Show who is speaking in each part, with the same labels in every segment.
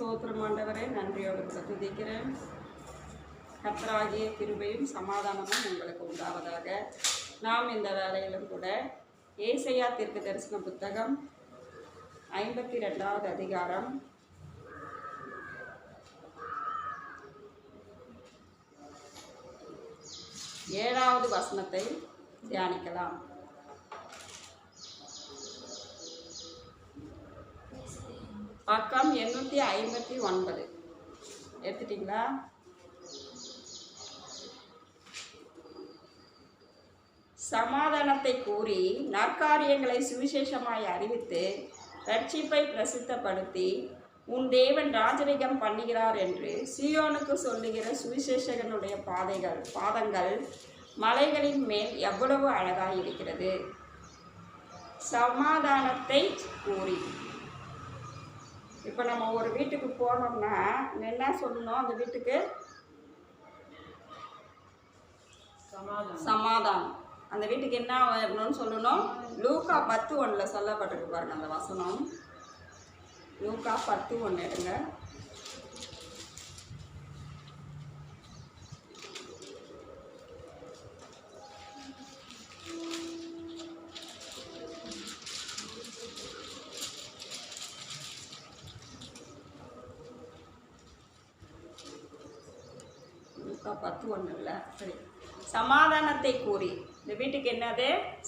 Speaker 1: சோத்திரம் ஆண்டவரே நன்றியோடு கூட துதிக்கிறேன் கர்த்தராகிய கிருபையும் சமாதானமும் உங்களுக்கு உண்டாவதாக. நாம் இந்த வேலையிலும் கூட ஏசையா தீர்க்க தரிசன புத்தகம் ஐம்பத்தி ரெண்டாவது அதிகாரம். ஏழாவது வசனத்தை தியானிக்கலாம். பக்கம் எண்ணூற்றி ஐம்பத்தி ஒன்பது. எடுத்துட்டிங்களா? சமாதானத்தை கூறி நற்காரியங்களை சுவிசேஷமாய் அறிவித்து ரட்சிப்பை பிரசித்தப்படுத்தி உன் தேவன் ராஜரிகம் பண்ணுகிறார் என்று சியோனுக்கு சொல்லுகிற சுவிசேஷகனுடைய பாதைகள் பாதங்கள் மலைகளின் மேல் எவ்வளவு அழகாய் இருக்கிறது. சமாதானத்தை கூறி. இப்போ நம்ம ஒரு வீட்டுக்கு போனோம்னா என்ன சொல்லணும் அந்த வீட்டுக்கு? சமாதானம். அந்த வீட்டுக்கு என்ன வரணும்னு சொல்லணும்? லூக்கா பத்து ஒன்றில் சொல்லப்பட்டிருக்கு பாருங்க அந்த வசனம். லூக்கா பத்து ஒன்று எடுங்க லூக்கா பத்து ஒன்று இல்லை சரி சமாதானத்தை கூறி. இந்த வீட்டுக்கு என்னது?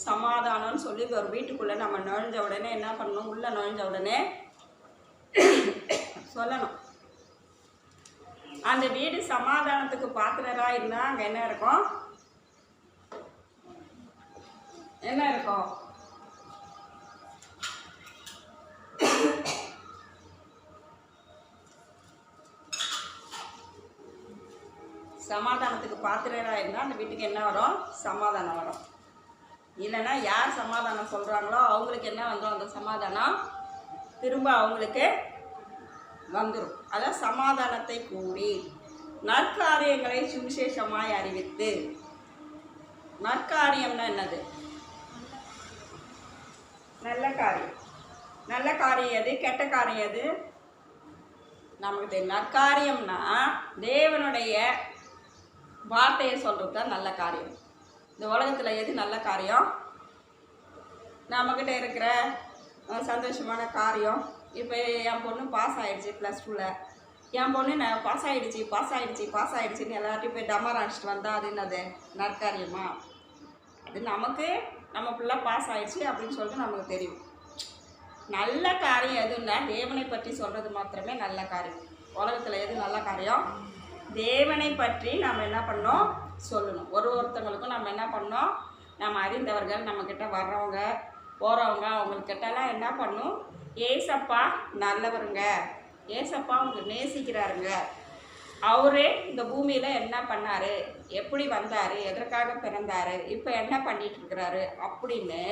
Speaker 1: சமாதானம்னு சொல்லி ஒரு வீட்டுக்குள்ளே நம்ம நுழைஞ்ச உடனே என்ன பண்ணணும்? உள்ளே நுழைஞ்ச உடனே சொல்லணும். அந்த வீடு சமாதானத்துக்கு பாத்திரரா இருந்தால் அங்கே என்ன இருக்கும்? என்ன இருக்கும்? சமாதானத்துக்கு பாத்திரராக இருந்தால் அந்த வீட்டுக்கு என்ன வரும்? சமாதானம் வரும். இல்லைன்னா யார் சமாதானம் சொல்கிறாங்களோ அவங்களுக்கு என்ன வந்துடும் அந்த சமாதானம் திரும்ப அவங்களுக்கு வந்துடும் அதான் சமாதானத்தை கூறி நற்காரியங்களை சுவிசேஷமாய் அறிவித்து. நற்காரியம்னா என்னது? நல்ல காரியம். நல்ல காரியம் எது? கெட்ட காரியம் எது? நமக்கு நற்காரியம்னா தேவனுடைய வார்த்தையை சொல்கிறது தான் நல்ல காரியம். இந்த உலகத்தில் எது நல்ல காரியம்? நம்மக்கிட்ட இருக்கிற சந்தோஷமான காரியம். இப்போ என் பொண்ணு பாஸ் ஆகிடுச்சு ப்ளஸ் டூவில் என் பொண்ணு நான் பாஸ் ஆகிடுச்சு பாஸ் ஆகிடுச்சு பாஸ் ஆகிடுச்சின்னு எல்லார்ட்டையும் போய் டமார் அடிச்சிட்டு வந்தால் அது என்னது? நற்காரியமா? அது நமக்கு நம்ம பிள்ளை பாஸ் ஆகிடுச்சு அப்படின்னு சொல்லிட்டு நமக்கு தெரியும். நல்ல காரியம் எதுன்னா தேவனை பற்றி சொல்கிறது மாத்திரமே நல்ல காரியம். உலகத்தில் எது நல்ல காரியம்? தேவனை பற்றி நம்ம என்ன பண்ணோம்? சொல்லணும். ஒரு ஒருத்தவங்களுக்கும் நம்ம என்ன பண்ணோம்? நம்ம அறிந்தவர்கள் நம்மக்கிட்ட வர்றவங்க போகிறவங்க அவங்கக்கிட்டலாம் என்ன பண்ணும்? ஏசப்பா நல்லவருங்க. ஏசப்பா அவங்க நேசிக்கிறாருங்க. அவரே இந்த பூமியில் என்ன பண்ணார்? எப்படி வந்தார்? எதற்காக பிறந்தார்? இப்போ என்ன பண்ணிகிட்ருக்கிறாரு அப்படின்னு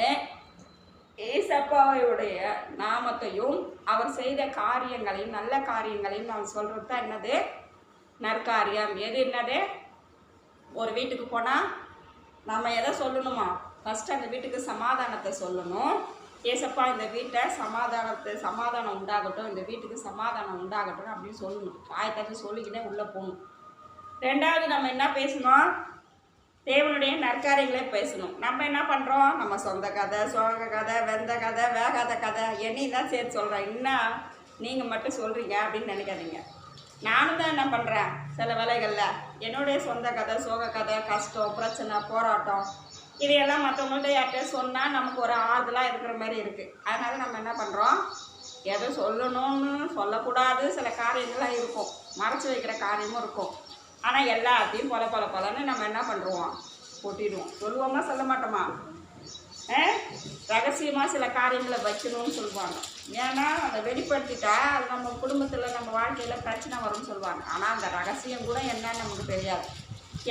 Speaker 1: ஏசப்பாவுடைய நாமத்தையும் அவர் செய்த காரியங்களையும் நல்ல காரியங்களையும் நான் சொல்கிறது தான் என்னது? நற்காரியம் எது என்னது? ஒரு வீட்டுக்கு போனால் நம்ம எதை சொல்லணுமா? ஃபஸ்ட்டு அந்த வீட்டுக்கு சமாதானத்தை சொல்லணும். ஏசப்பா இந்த வீட்டை சமாதானத்தை சமாதானம் உண்டாகட்டும் இந்த வீட்டுக்கு சமாதானம் உண்டாகட்டும் அப்படின்னு சொல்லணும். ஆயத்தாச்சு சொல்லிக்கிட்டே உள்ளே போகணும். ரெண்டாவது நம்ம என்ன பேசணும்? தேவனுடைய நற்காரியங்களே பேசணும். நம்ம என்ன பண்ணுறோம் நம்ம சொந்த கதை சோக கதை வெந்த கதை வேகாத கதை என்னையும் தான் சேர்த்து சொல்கிறேன் என்ன? நீங்கள் மட்டும் சொல்கிறீங்க அப்படின்னு நினைக்காதீங்க. நானும் தான் என்ன பண்ணுறேன் சில வேலைகளில். என்னுடைய சொந்த கதை சோக கதை கஷ்டம் பிரச்சனை போராட்டம் இதையெல்லாம் மற்றவங்கள்ட்ட யார்கிட்ட சொன்னால் நமக்கு ஒரு ஆறுதலாக இருக்கிற மாதிரி இருக்குது அதனால் நம்ம என்ன பண்ணுறோம் எதை சொல்லணும்னு சொல்லக்கூடாது. சில காரியங்கள்லாம் இருக்கும். மறைச்சி வைக்கிற காரியமும் இருக்கும். ஆனால் எல்லாத்தையும் பொல பொல பொலன்னு நம்ம என்ன பண்ணுறோம் கொட்டிடுவோம். சொல்லுவோமா சொல்ல மாட்டோமா? ரகசியமாக சில காரியங்களை வைக்கணும்னு சொல்லுவாங்க. ஏன்னா அதை வெளிப்படுத்திட்டா அது நம்ம குடும்பத்தில் நம்ம வாழ்க்கையில் பிரச்சனை வரும்னு சொல்லுவாங்க. ஆனால் அந்த ரகசியம் கூட என்னன்னு நமக்கு தெரியாது.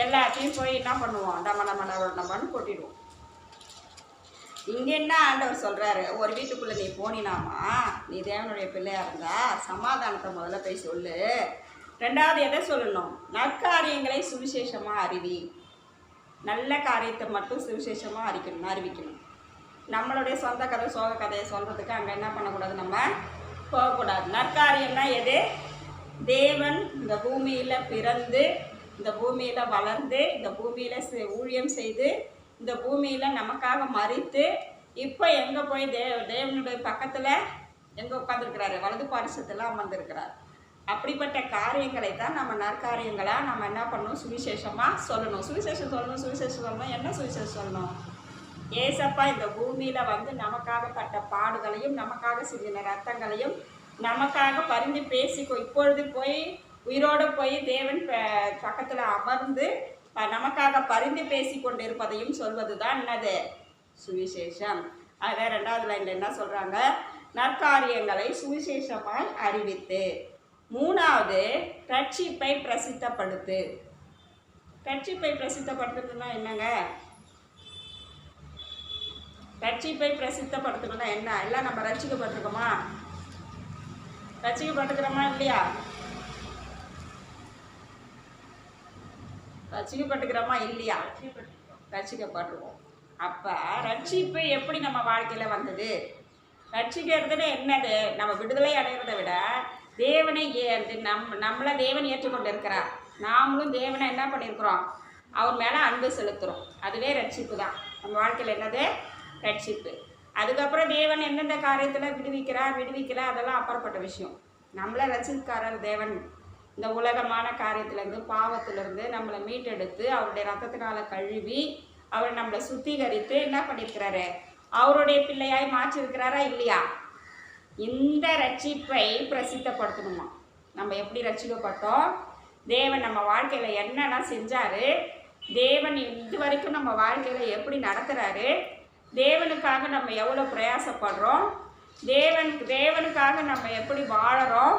Speaker 1: எல்லாத்தையும் போய் என்ன பண்ணுவோம்? நம்ம நம்ம நம்ம நம்மன்னு கொட்டிடுவோம். இங்கே என்ன ஆண்டவர் சொல்கிறாரு ஒரு வீட்டுக்குள்ளே நீ போனினாமா நீ தேவனுடைய பிள்ளையாக இருந்தா சமாதானத்தை முதல்ல போய் சொல்லு. ரெண்டாவது எதை சொல்லணும்? நற்காரியங்களை சுவிசேஷமாக அறிவி. நல்ல காரியத்தை மட்டும் சுவிசேஷமாக அறிக்கணும் அறிவிக்கணும். நம்மளுடைய சொந்த கதை சோக கதையை சொல்கிறதுக்கு அங்கே என்ன பண்ணக்கூடாது நம்ம? போகக்கூடாது. நற்காரியம்னா எது? தேவன் இந்த பூமியில் பிறந்து இந்த பூமியில் வளர்ந்து இந்த பூமியில் ஊழியம் செய்து இந்த பூமியில் நமக்காக மறித்து இப்போ எங்கே போய் தே தேவனுடைய பக்கத்தில் எங்கே உட்காந்துருக்கிறாரு வலது பாரிசத்தில் அமர்ந்திருக்கிறார். அப்படிப்பட்ட காரியங்களை தான் நம்ம நற்காரியங்களாக நம்ம என்ன பண்ணணும்? சுவிசேஷமாக சொல்லணும். சுவிசேஷம் சொல்லணும் சுவிசேஷம் சொல்லணும். என்ன சுவிசேஷம் சொல்லணும்? ஏசப்பா இந்த பூமியில் வந்து நமக்காகப்பட்ட பாடுகளையும் நமக்காக சிந்தின ரத்தங்களையும் நமக்காக பரிந்து பேசி இப்பொழுது போய் உயிரோடு போய் தேவன் ப- பக்கத்தில் அமர்ந்து ப- நமக்காக பரிந்து பேசி கொண்டிருப்பதையும் சொல்வது தான் என்னது சுவிசேஷம். அதே ரெண்டாவது லைனில் என்ன சொல்கிறாங்க நற்காரியங்களை சுவிசேஷமாய் அறிவித்து. மூணாவது ரட்சிப்பை பிரசித்தப்படுத்து. ரட்சிப்பை பிரசித்தப்படுத்துறதுன்னா என்னங்க? ரட்சிப்பை பிரசித்தப்படுத்தணும்னா என்ன? எல்லாம் நம்ம ரட்சிக்கப்பட்டிருக்கோமா ரட்சிக்கப்பட்டுக்கிறோமா இல்லையா? ரட்சிக்கப்பட்டுக்கிறோமா இல்லையா? ரட்சிக்கப்பட்டிருக்கோம் அப்போ ரட்சிப்பு எப்படி நம்ம வாழ்க்கையில் வந்தது? ரட்சிக்கிறதுல என்னது? நம்ம விடுதலை அடைகிறத விட தேவனை ஏ- நம் நம்மளை தேவன் ஏற்றுக்கொண்டு இருக்கிறார் நாமளும் தேவனை என்ன பண்ணியிருக்கிறோம்? அவர் மேலே அன்பு செலுத்துகிறோம் அதுவே ரட்சிப்பு தான் நம்ம வாழ்க்கையில் என்னது? ரட்சிப்பு அதுக்கப்புறம் தேவன் எந்தெந்த காரியத்தில் விடுவிக்கிறார் விடுவிக்கல அதெல்லாம் அப்புறப்பட்ட விஷயம். நம்மளை ரசிக்காரர் தேவன். இந்த உலகமான காரியத்திலேருந்து பாவத்திலேருந்து நம்மளை மீட்டெடுத்து அவருடைய ரத்தத்தினால கழுவி அவர் நம்மளை சுத்திகரித்து என்ன பண்ணியிருக்கிறாரு? அவருடைய பிள்ளையாய் மாற்றிருக்கிறாரா இல்லையா? இந்த ரட்சிப்பை பிரசித்தப்படுத்தணுமா? நம்ம எப்படி ரட்சிக்கப்பட்டோம்? தேவன் நம்ம வாழ்க்கையில் என்னென்ன செஞ்சாரு? தேவன் இது வரைக்கும் நம்ம வாழ்க்கையில் எப்படி நடத்துகிறாரு தேவனுக்காக நம்ம எவ்வளோ பிரயாசப்படுறோம்? தேவன் தேவனுக்காக நம்ம எப்படி வாழறோம்?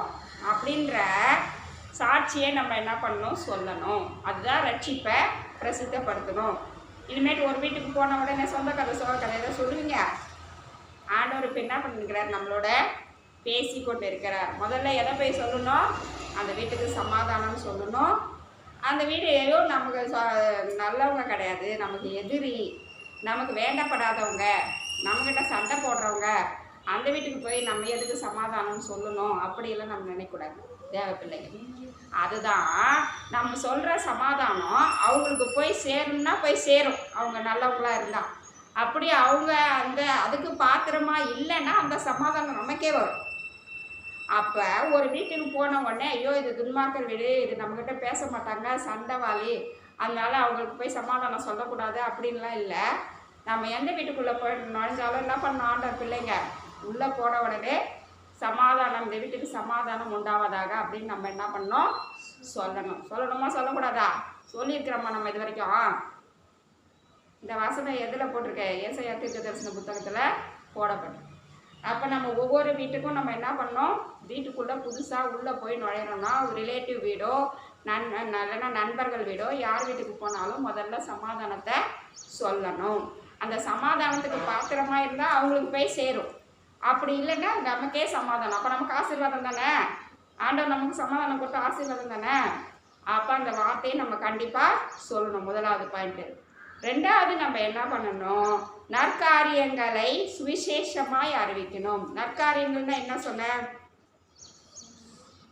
Speaker 1: அப்படின்ற சாட்சியை நம்ம என்ன பண்ணணும்? சொல்லணும். அதுதான் ரட்சிப்பை பிரசித்தப்படுத்தணும். இனிமேட்டு ஒரு வீட்டுக்கு போன உடனே சொந்த கதை சோக கதையை சொல்லுவீங்க? ஆண்டவர் இப்போ என்ன பண்ணிருக்கிறார்? நம்மளோட பேசி கொண்டு இருக்கிறார் முதல்ல எதை போய் சொல்லணும்? அந்த வீட்டுக்கு சமாதானம் சொல்லணும். அந்த வீடு ஏதோ நமக்கு நல்லவங்க கிடையாது. நமக்கு எதிரி. நமக்கு வேண்டப்படாதவங்க நம்மக்கிட்ட சண்டை போடுறவங்க அந்த வீட்டுக்கு போய் நம்ம எதுக்கு சமாதானம் சொல்லணும்? அப்படியெல்லாம் நம்ம நினைக்கக்கூடாது. தேவ பிள்ளைங்க அதுதான் நம்ம சொல்கிற சமாதானம் அவங்களுக்கு போய் சேரும்னா போய் சேரும். அவங்க நல்லவங்களா இருந்தால் அப்படி அவங்க அந்த அதுக்கு பாத்திரமா இல்லைன்னா அந்த சமாதானம் நமக்கே வரும். அப்போ ஒரு வீட்டுக்கு போன உடனே ஐயோ இது துன்மார்க்கர் வீடு இது நம்மக்கிட்ட பேச மாட்டாங்க சண்டைவாளி அதனால அவங்களுக்கு போய் சமாதானம் சொல்லக்கூடாது அப்படின்லாம் இல்லை. நம்ம எந்த வீட்டுக்குள்ளே போய் நுழைஞ்சாலும் என்ன பண்ண ஆண்டர் பிள்ளைங்க? உள்ளே போன உடனே சமாதானம் இந்த வீட்டுக்கு சமாதானம் உண்டாவதாக அப்படின்னு நம்ம என்ன பண்ணோம் சொல்லணும். சொல்லணுமா சொல்லக்கூடாதா? சொல்லியிருக்கிறோமா நம்ம இது வரைக்கும்? இந்த வசனம் எதில் போட்டிருக்கேன் ஏசையா தீர்க்க தரிசன புத்தகத்தில் போடப்படும் அப்போ நம்ம ஒவ்வொரு வீட்டுக்கும் நம்ம என்ன பண்ணோம் வீட்டுக்குள்ளே புதுசாக உள்ளே போய் நுழையணும்னா ஒரு ரிலேட்டிவ் வீடோ நன் இல்லைன்னா நண்பர்கள் வீடோ யார் வீட்டுக்கு போனாலும் முதல்ல சமாதானத்தை சொல்லணும். அந்த சமாதானத்துக்கு பாத்திரமா இருந்தால் அவங்களுக்கு போய் சேரும். அப்படி இல்லைன்னா நமக்கே சமாதானம். அப்போ நமக்கு ஆசீர்வாதம் தானே? ஆண்டவர் நமக்கு சமாதானம் கொடுத்த ஆசீர்வாதம் தானே? அப்போ அந்த வார்த்தையை நம்ம கண்டிப்பாக சொல்லணும். முதலாவது பாயிண்ட்டு ரெண்டாவது நம்ம என்ன பண்ணணும்? நற்காரியங்களை சுவிசேஷமாய் அறிவிக்கணும். நற்காரியங்கள்னா என்ன சொன்னேன்?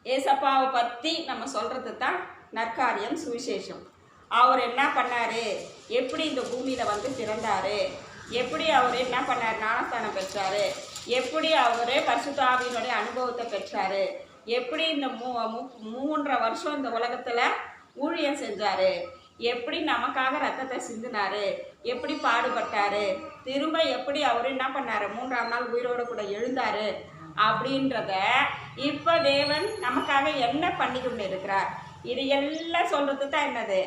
Speaker 1: ஏசப்பாவை பற்றி நம்ம சொல்கிறது தான் நற்காரியம் சுவிசேஷம். அவர் என்ன பண்ணார்? எப்படி இந்த பூமியில் வந்து பிறந்தார்? எப்படி அவர் என்ன பண்ணார்? ஞானஸ்தானம் பெற்றார்? எப்படி அவர் பரிசுத்தாவியினுடைய அனுபவத்தை பெற்றார்? எப்படி இந்த மூ மு- மூன்றரை வருஷம் இந்த உலகத்தில் ஊழியம் செஞ்சார்? எப்படி நமக்காக ரத்தத்தை சிந்தினாரு? எப்படி பாடுபட்டார்? திரும்ப எப்படி அவர் என்ன பண்ணார்? மூன்றாம் நாள் உயிரோடு கூட எழுந்தார். அப்படின்றத இப்போ தேவன் நமக்காக என்ன பண்ணி கொண்டு இருக்கிறார் இது எல்லாம் சொல்றது தான் என்னது?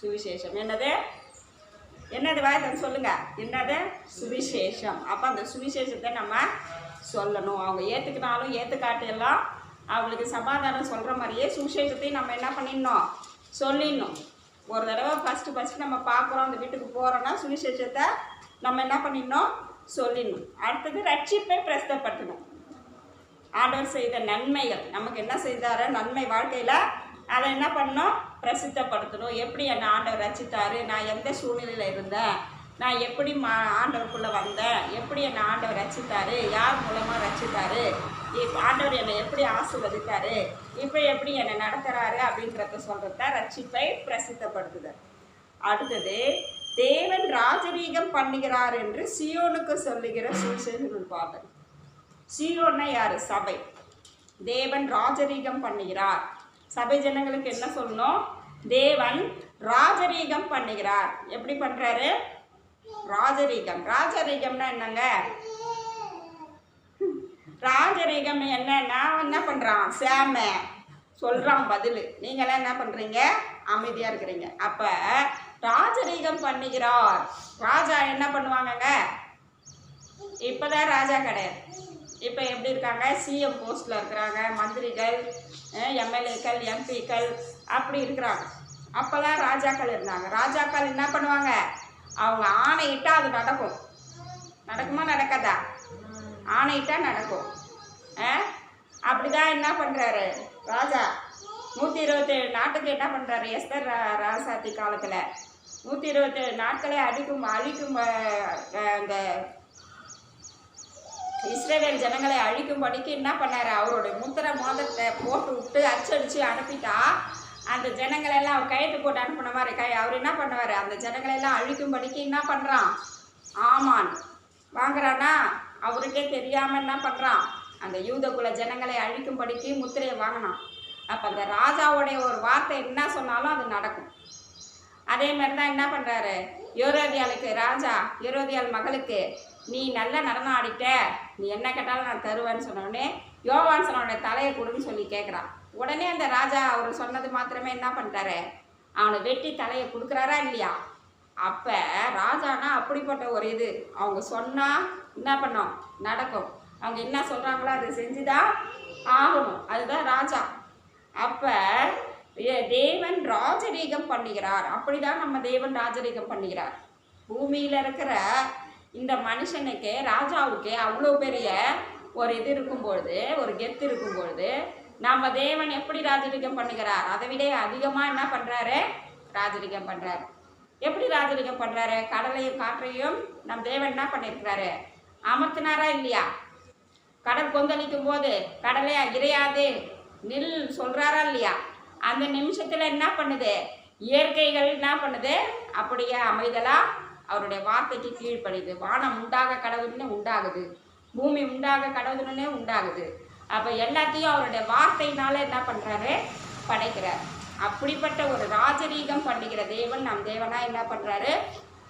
Speaker 1: சுவிசேஷம். என்னது? என்னது வாயத்தன் சொல்லுங்க. என்னது? சுவிசேஷம். அப்போ அந்த சுவிசேஷத்தை நம்ம சொல்லணும். அவங்க ஏற்றுக்கினாலும் ஏற்றுக்காட்டு எல்லாம் அவங்களுக்கு சமாதானம் சொல்கிற மாதிரியே சுவிசேஷத்தையும் நம்ம என்ன பண்ணிடணும்? சொல்லிடணும். ஒரு தடவை ஃபஸ்ட்டு ஃபஸ்ட்டு நம்ம பார்க்குறோம் அந்த வீட்டுக்கு போகிறோன்னா சுவிசேஷத்தை நம்ம என்ன பண்ணிடணும்? சொல்லிடணும். அடுத்தது ரட்சிப்பை பிரஸ்தப்படுத்தணும். ஆண்டவர் செய்த நன்மைகள். நமக்கு என்ன செய்தாரோ? நன்மை வாழ்க்கையில் அதை என்ன பண்ணணும்? பிரசித்தப்படுத்தணும். எப்படி என்னை ஆண்டவர் ரசித்தாரு நான் எந்த சூழ்நிலையில் இருந்தேன்? நான் எப்படி மா ஆண்டவருக்குள்ளே வந்தேன்? எப்படி என்னை ஆண்டவர் ரசித்தாரு யார் மூலமாக ரசித்தாரு ஆண்டவர் என்னை எப்படி ஆசீர்வதித்தார்? இப்போ எப்படி என்னை நடத்துகிறாரு அப்படின்றத சொல்கிறத ரட்சிப்பை பிரசித்தப்படுத்துதல். அடுத்தது தேவன் ராஜரீகம் பண்ணுகிறார் என்று சியோனுக்கு சொல்லுகிற சுவிசேஷர்கள் பாடல். சியோன்னா யாரு? சபை. தேவன் ராஜரீகம் பண்ணுகிறார். சபை ஜனங்களுக்கு என்ன சொல்லணும்? தேவன் ராஜரீகம் பண்ணுகிறார். எப்படி பண்றாரு? ராஜரீகம். ராஜரீகம்னா என்னங்க? ராஜரீகம் என்னன்னா என்ன பண்றான்? சேம. சொல்றான் பதில். நீங்களாம் என்ன பண்றீங்க? அமைதியாக இருக்கிறீங்க. அப்போ ராஜரீகம் பண்ணுகிறார். ராஜா என்ன பண்ணுவாங்கங்க? இப்போதான் ராஜா கிடையாது. இப்போ எப்படி இருக்காங்க? சிஎம் போஸ்டில் இருக்கிறாங்க. மந்திரிகள் எம்எல்ஏக்கள் எம்பிக்கள் அப்படி இருக்கிறாங்க. அப்போல்லாம் ராஜாக்கள் இருந்தாங்க. ராஜாக்கள் என்ன பண்ணுவாங்க? அவங்க ஆணையிட்டா அது நடக்கும். நடக்குமா நடக்காதா? ஆணையிட்டா நடக்கும். ஆ அப்படிதான் என்ன பண்ணுறாரு ராஜா நூற்றி இருபத்தேழு நாட்டுக்கு என்ன பண்ணுறாரு எஸ்தர் ரா- ராசாத்தி காலத்தில். நூற்றி இருபத்தேழு நாட்களே அடிக்கும் அழிக்கும் அந்த இஸ்ரேல் ஜனங்களை அழிக்கும்படிக்கு என்ன பண்ணார்? அவரோட முத்திரை மோதத்தை போட்டு விட்டு அச்சடித்து அனுப்பிட்டா அந்த ஜனங்களை எல்லாம் அவர் கையெழுத்து போட்டு அனுப்பின மாதிரி கை அவர் என்ன பண்ணுவார்? அந்த ஜனங்களை எல்லாம் அழிக்கும்படிக்கு என்ன பண்ணுறான் ஆமான். வாங்குறானா அவருக்கே தெரியாமல் என்ன பண்ணுறான் அந்த யூதகுல ஜனங்களை அழிக்கும்படிக்கு முத்திரையை வாங்கினான். அப்போ அந்த ராஜாவுடைய ஒரு வார்த்தை என்ன சொன்னாலும் அது நடக்கும். அதே மாதிரி தான் என்ன பண்ணுறாரு யோரோதியாளுக்கு ராஜா யோரோதியால் மகளுக்கு நீ நல்லா நடனம் ஆடிட்ட. நீ என்ன கேட்டாலும் நான் தருவேன்னு சொன்னோடனே யோவான் சொன்னோட தலையை கொடுன்னு சொல்லி கேட்குறான் உடனே அந்த ராஜா அவர் சொன்னது மாத்திரமே என்ன பண்ணிட்டாரு அவனை வெட்டி தலையை கொடுக்குறாரா இல்லையா? அப்போ ராஜானா அப்படிப்பட்ட ஒரு இது. அவங்க சொன்னால் என்ன பண்ணோம்? நடக்கும். அவங்க என்ன சொல்கிறாங்களோ அதை செஞ்சுதான் ஆகணும். அதுதான் ராஜா. அப்போ தேவன் ராஜரீகம் பண்ணுகிறார். அப்படிதான் நம்ம தேவன் ராஜரீகம் பண்ணுகிறார். பூமியில் இருக்கிற இந்த மனுஷனுக்கு ராஜாவுக்கு அவ்வளோ பெரிய ஒரு இது இருக்கும்பொழுது ஒரு கெத்து இருக்கும்பொழுது நம்ம தேவன் எப்படி ராஜரீகம் பண்ணுகிறார்? அதை விட அதிகமாக என்ன பண்ணுறாரு ராஜரீகம் பண்ணுறாரு எப்படி ராஜரீகம் பண்ணுறாரு கடலையும் காற்றையும் நம் தேவன் என்ன பண்ணியிருக்கிறாரு? அமர்த்தினாரா இல்லையா? கடல் கொந்தளிக்கும் போது கடலே இறையாது நில் சொல்கிறாரா இல்லையா? அந்த நிமிஷத்தில் என்ன பண்ணுது? இயற்கைகள் என்ன பண்ணுது? அப்படியே அமைதலாக அவருடைய வார்த்தைக்கு கீழ்ப்படிது வானம் உண்டாக கடவுள்னு உண்டாகுது. பூமி உண்டாக கடவுள்னே உண்டாகுது. அப்போ எல்லாத்தையும் அவருடைய வார்த்தையினால என்ன பண்ணுறாரு படைக்கிறார். அப்படிப்பட்ட ஒரு ராஜரீகம் பண்ணுகிற தேவன் நம் தேவனாக என்ன பண்ணுறாரு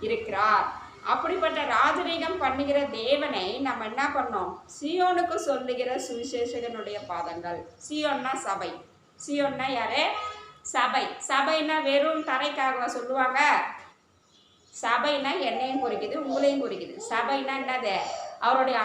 Speaker 1: இருக்கிறார். அப்படிப்பட்ட ராஜரீகம் பண்ணுகிற தேவனை நம்ம என்ன பண்ணோம்? சியோனுக்கு சொல்லுகிற சுவிசேஷகனுடைய பாதங்கள். சியோன்னா சபை. சியோன்னா யாரு? சபை. சபைன்னா வெறும் தரைக்காக சொல்லுவாங்க? சபைனா என்னையும் குறிக்குது உங்களையும் குறிக்குது. சபைனா என்னது? அவருடைய